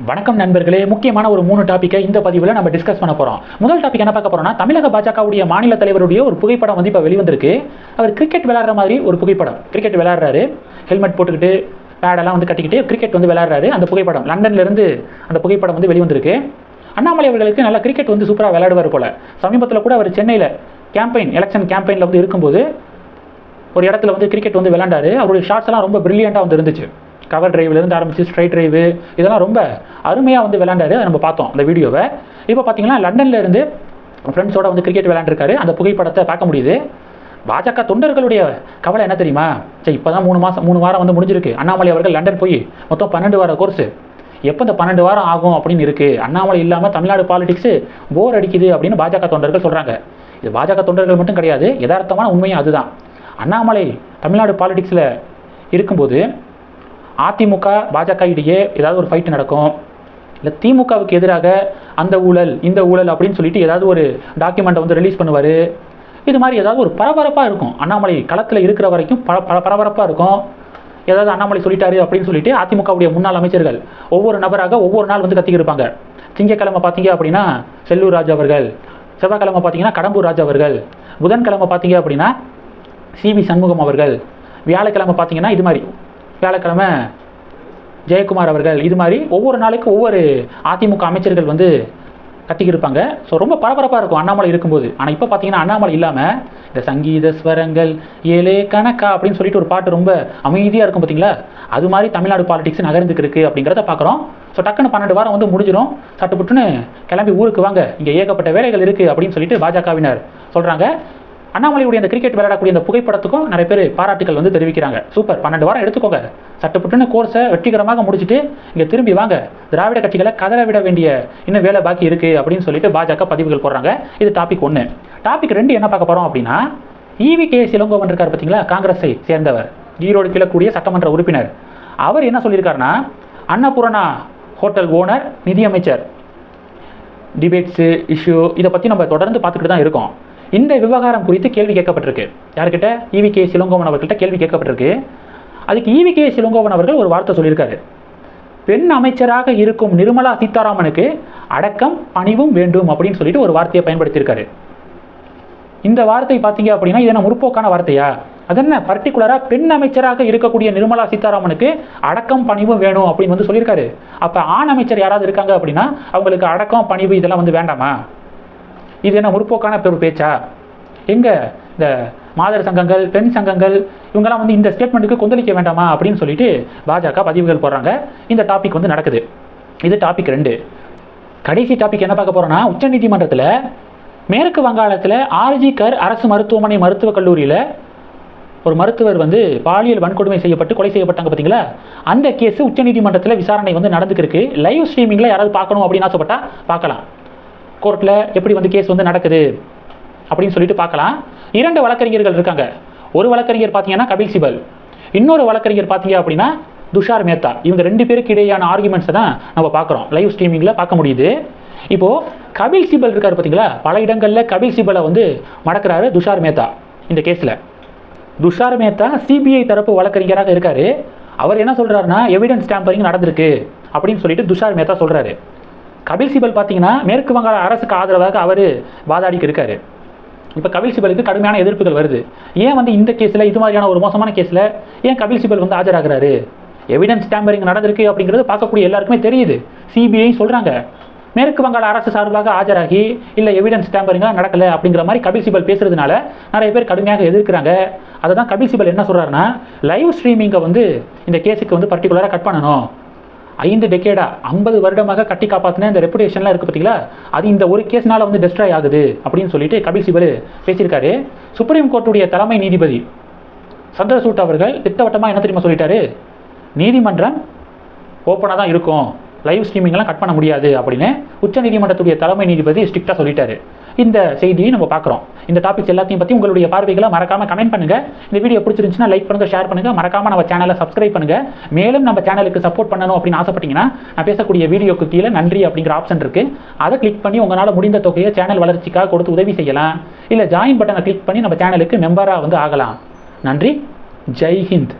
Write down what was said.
வணக்கம் நண்பர்களே. முக்கியமான ஒரு மூணு டாப்பிக்கை இந்த பதிவில் நம்ம டிஸ்கஸ் பண்ண போகிறோம் முதல் டாபிக் என்ன பார்க்க போகிறோம்னா தமிழக பாஜகவுடைய மாநில தலைவருடைய ஒரு புகைப்படம் வந்து இப்போ வெளிவந்திருக்கு. அவர் கிரிக்கெட் விளையாடுற மாதிரி ஒரு புகைப்படம். கிரிக்கெட் விளையாடுறாரு. ஹெல்மெட் போட்டுக்கிட்டு பேடெல்லாம் வந்து கட்டிக்கிட்டு கிரிக்கெட் வந்து விளையாடுறாரு. அந்த புகைப்படம் லண்டன்லேருந்து அந்த புகைப்படம் வந்து வெளிவந்திருக்கு. அண்ணாமலை அவர்களுக்கு நல்லா கிரிக்கெட் வந்து சூப்பராக விளையாடுவார் போல. சமீபத்தில் கூட அவர் சென்னையில் கேம்பெயின் எலெக்ஷன் கேம்பெயினில் வந்து இருக்கும்போது ஒரு இடத்துல வந்து கிரிக்கெட் வந்து விளையாண்டாரு. அவருடைய ஷார்ட்ஸ் எல்லாம் ரொம்ப பிரில்லியண்ட்டாக வந்து இருந்துச்சு. கவர் டிரைவ்லேருந்து ஆரம்பித்து ஸ்ட்ரைட் டிரைவு இதெல்லாம் ரொம்ப அருமையாக வந்து விளையாண்டாரு. அதை நம்ம பார்த்தோம் அந்த வீடியோவை. இப்போ பார்த்தீங்கன்னா லண்டன்லேருந்து ஃப்ரெண்ட்ஸோட வந்து கிரிக்கெட் விளையாண்டுருக்காரு. அந்த புகைப்படத்தை பார்க்க முடியுது. பாஜக தொண்டர்களுடைய கவலை என்ன தெரியுமா? சரி இப்போ தான் மூணு மாதம் மூணு வாரம் வந்து முடிஞ்சிருக்கு. அண்ணாமலை அவர்கள் லண்டன் போய் மொத்தம் பன்னெண்டு வார கோர்ஸ் எப்போ இந்த பன்னெண்டு வாரம் ஆகும் அப்படின்னு இருக்குது அண்ணாமலை இல்லாமல் தமிழ்நாடு பாலிடிக்ஸு போர் அடிக்குது அப்படின்னு பாஜக தொண்டர்கள் சொல்கிறாங்க இது பாஜக தொண்டர்கள் மட்டும் கிடையாது. யதார்த்தமான உண்மையும் அதுதான். அண்ணாமலை தமிழ்நாடு பாலிடிக்ஸில் இருக்கும்போது அதிமுக பாஜக இடையே ஏதாவது ஒரு ஃபைட் நடக்கும். இல்லை திமுகவுக்கு எதிராக அந்த ஊழல் இந்த ஊழல் அப்படின்னு சொல்லிட்டு ஏதாவது ஒரு டாக்குமெண்ட்டை வந்து ரிலீஸ் பண்ணுவார். இது மாதிரி ஏதாவது ஒரு பரபரப்பாக இருக்கும். அண்ணாமலை களத்தில் இருக்கிற வரைக்கும் பல பர பரபரப்பாக இருக்கும். ஏதாவது அண்ணாமலை சொல்லிட்டாரு அப்படின்னு சொல்லிட்டு அதிமுகவுடைய முன்னாள் அமைச்சர்கள் ஒவ்வொரு நபராக ஒவ்வொரு நாள் வந்து கத்திக்கிருப்பாங்க. திங்கக்கிழமை பார்த்தீங்க அப்படின்னா செல்லூர் ராஜ் அவர்கள் செவ்வாய்க்கிழமை பார்த்தீங்கன்னா கடம்பூர் ராஜ் அவர்கள் புதன்கிழமை பார்த்தீங்க அப்படின்னா சிவி சண்முகம் அவர்கள் வியாழக்கிழமை பார்த்தீங்கன்னா இது மாதிரி வியாழக்கிழமை ஜெயக்குமார் அவர்கள் இது மாதிரி ஒவ்வொரு நாளைக்கு ஒவ்வொரு அதிமுக அமைச்சர்கள் வந்து கத்திக்கிட்டு இருப்பாங்க ஸோ ரொம்ப பரபரப்பாக இருக்கும் அண்ணாமலை இருக்கும்போது. ஆனால் இப்போ பார்த்தீங்கன்னா அண்ணாமலை இல்லாமல் இந்த சங்கீத ஸ்வரங்கள் ஏழே கணக்கா அப்படின்னு சொல்லிட்டு ஒரு பாட்டு ரொம்ப அமைதியாக இருக்கும் பார்த்தீங்களா அது மாதிரி தமிழ்நாடு பாலிடிக்ஸ் நகர்ந்துக்கு இருக்கு அப்படிங்கிறத பார்க்குறோம் ஸோ டக்குன்னு பன்னெண்டு வாரம் வந்து முடிஞ்சிடும் சட்டுப்புட்டுன்னு கிளம்பி ஊருக்கு வாங்க. இங்கே ஏகப்பட்ட வேலைகள் இருக்குது அப்படின்னு சொல்லிட்டு பாஜகவினர் சொல்கிறாங்க அண்ணாமலையுடைய அந்த கிரிக்கெட் விளையாடக்கூடிய அந்த புகைப்படத்துக்கும் நிறைய பேர் பாராட்டுகள் வந்து தெரிவிக்கிறாங்க. சூப்பர் பன்னெண்டு வாரம் எடுத்துக்கோங்க. சட்டப்பட்டுன்னு கோர்ஸை வெற்றிகரமாக முடிச்சுட்டு இங்கே திரும்பி வாங்க. திராவிட கட்சிகளை கதற விட வேண்டிய இன்னும் வேலை பாக்கி இருக்கு அப்படின்னு சொல்லிட்டு பாஜக பதிவுகள் போடுறாங்க. இது டாபிக் ஒன்று டாபிக் ரெண்டு என்ன பார்க்க போகிறோம் அப்படின்னா ஈவி கே இளங்கோவன் இருக்கார் பார்த்தீங்களா? காங்கிரஸை சேர்ந்தவர். ஈரோடு கிழக்கூடிய சட்டமன்ற உறுப்பினர். அவர் என்ன சொல்லியிருக்காருன்னா அன்னபூரணா ஹோட்டல் ஓனர் நிதியமைச்சர். டிபேட்ஸு இஷ்யூ இதை பற்றி நம்ம தொடர்ந்து பார்த்துக்கிட்டு தான் இருக்கோம். இந்த விவகாரம் குறித்து கேள்வி கேட்கப்பட்டிருக்கு. யார்கிட்ட? இவி கே சிலங்கோவன் அவர்கள்ட்ட கேள்வி கேட்கப்பட்டிருக்கு. அதுக்கு இவி கே சிலங்கோவன் அவர்கள் ஒரு வார்த்தை சொல்லியிருக்காரு. பெண் அமைச்சராக இருக்கும் நிர்மலா சீதாராமனுக்கு அடக்கம் பணிவும் வேண்டும் அப்படின்னு சொல்லிட்டு ஒரு வார்த்தையை பயன்படுத்தியிருக்காரு. இந்த வார்த்தை பார்த்தீங்க அப்படின்னா இது என்ன முற்போக்கான வார்த்தையா? அது என்ன? பர்டிகுலராக பெண் அமைச்சராக இருக்கக்கூடிய நிர்மலா சீதாராமனுக்கு அடக்கம் பணிவும் வேணும் அப்படின்னு வந்து சொல்லியிருக்காரு. அப்போ ஆண் அமைச்சர் யாராவது இருக்காங்க அப்படின்னா அவங்களுக்கு அடக்கம் பணிவு இதெல்லாம் வந்து வேண்டாமா? இது என்ன முற்போக்கான ஒரு பேச்சா? எங்கே இந்த மாதர் சங்கங்கள் பெண் சங்கங்கள் இவங்கெல்லாம் வந்து இந்த ஸ்டேட்மெண்ட்டுக்கு கொந்தளிக்க வேண்டாமா அப்படின்னு சொல்லிட்டு பாஜக பதிவுகள் போடுறாங்க. இந்த டாபிக் வந்து நடக்குது. இது டாபிக் ரெண்டு. கடைசி டாபிக் என்ன பார்க்க போகிறோன்னா உச்சநீதிமன்றத்தில் மேற்கு வங்காளத்தில் ஆர்ஜி கர் அரசு மருத்துவமனை மருத்துவக் கல்லூரியில் ஒரு மருத்துவர் வந்து பாலியல் வன்கொடுமை செய்யப்பட்டு கொலை செய்யப்பட்டாங்க பார்த்தீங்களா? அந்த கேஸ் உச்சநீதிமன்றத்தில் விசாரணை வந்து நடந்துக்கிருக்கு. லைவ் ஸ்ட்ரீமிங்கில் யாராவது பார்க்கணும் அப்படின்னு ஆசைப்பட்டால் பார்க்கலாம். கோர்ட்டில் எப்படி வந்து கேஸ் வந்து நடக்குது அப்படின்னு சொல்லிட்டு பார்க்கலாம். இரண்டு வழக்கறிஞர்கள் இருக்காங்க. ஒரு வழக்கறிஞர் பார்த்தீங்கன்னா கபில் சிபல். இன்னொரு வழக்கறிஞர் பார்த்தீங்க அப்படின்னா துஷார் மேத்தா. இவங்க ரெண்டு பேருக்கு இடையான ஆர்குமெண்ட்ஸை தான் நம்ம பார்க்குறோம். லைவ் ஸ்ட்ரீமிங்கில் பார்க்க முடியுது. இப்போது கபில் சிபல் இருக்கார் பார்த்தீங்களா? பல இடங்களில் கபில் சிபலை வந்து மடக்கிறாரு துஷார் மேத்தா இந்த கேஸில் துஷார் மேத்தா சிபிஐ தரப்பு வழக்கறிஞராக இருக்காரு. அவர் என்ன சொல்கிறாருன்னா எவிடன்ஸ் டேம்பரிங் நடந்திருக்கு அப்படின்னு சொல்லிட்டு துஷார் மேத்தா சொல்கிறாரு கபில் சிபல் பார்த்தீங்கன்னா மேற்கு வங்காள அரசுக்கு ஆதரவாக அவர் வாதாடிக்கு இருக்காரு. இப்போ கபில் சிபலுக்கு கடுமையான எதிர்ப்புகள் வருது. ஏன் வந்து இந்த கேஸில் இது மாதிரியான ஒரு மோசமான கேஸில் ஏன் கபில் சிபல் வந்து ஆஜராகிறாரு? எவிடன்ஸ் டேம்பரிங் நடந்திருக்கு அப்படிங்கிறது பார்க்கக்கூடிய எல்லாருக்குமே தெரியுது. சிபிஐ சொல்கிறாங்க மேற்கு வங்காள அரசு சார்பாக ஆஜராகி இல்லை எவிடன்ஸ் டேம்பரிங்லாம் நடக்கலை அப்படிங்கிற மாதிரி கபில் சிபல் பேசுறதுனால நிறைய பேர் கடுமையாக எதிர்க்கிறாங்க. அதை தான் கபில் சிபல் என்ன சொல்கிறாருன்னா லைவ் ஸ்ட்ரீமிங்கை வந்து இந்த கேஸுக்கு வந்து பர்டிகுலராக கட் பண்ணணும். ஐந்து டெக்கேடா ஐம்பது வருடமாக கட்டி காப்பாற்றின இந்த ரெப்புடேஷன்லாம் இருக்குது பார்த்தீங்களா அது இந்த ஒரு கேஸ்னால் வந்து டெஸ்ட்ராய் ஆகுது அப்படின்னு சொல்லிட்டு கபில் சிபல் பேசியிருக்காரு. சுப்ரீம் கோர்ட்டுடைய தலைமை நீதிபதி சந்திரசூட் அவர்கள் திட்டவட்டமாக என்ன தெரியுமா சொல்லிட்டாரு? நீதிமன்றம் ஓப்பனாக தான் இருக்கும். லைவ் ஸ்ட்ரீமிங்லாம் கட் பண்ண முடியாது அப்படின்னு உச்சநீதிமன்றத்துடைய தலைமை நீதிபதி ஸ்ட்ரிக்டாக சொல்லிட்டாரு. இந்த செய்தியை நம்ம பார்க்குறோம். இந்த டாபிக்ஸ் எல்லாத்தையும் பற்றி உங்களுடைய பார்வைகளை மறக்காம கமெண்ட் பண்ணுங்கள் இந்த வீடியோ பிடிச்சிருந்துச்சுன்னா லைக் பண்ணுங்கள் ஷேர் பண்ணுங்கள் மறக்காம நம்ம சேனலை சப்ஸ்கிரைப் பண்ணுங்கள் மேலும் நம்ம சேனலுக்கு சப்போர்ட் பண்ணணும் அப்படின்னு ஆசைப்பட்டீங்கன்னா நான் பேசக்கூடிய வீடியோக்கு கீழே நன்றி அப்படிங்கிற ஆப்ஷன் இருக்குது அதை கிளிக் பண்ணி உங்களால் முடிந்த தொகையை சேனல் வளர்ச்சிக்காக கொடுத்து உதவி செய்யலாம். இல்லை ஜாயின் பட்டனை கிளிக் பண்ணி நம்ம சேனலுக்கு மெம்பராக வந்து ஆகலாம். நன்றி. ஜெய் ஹிந்த்.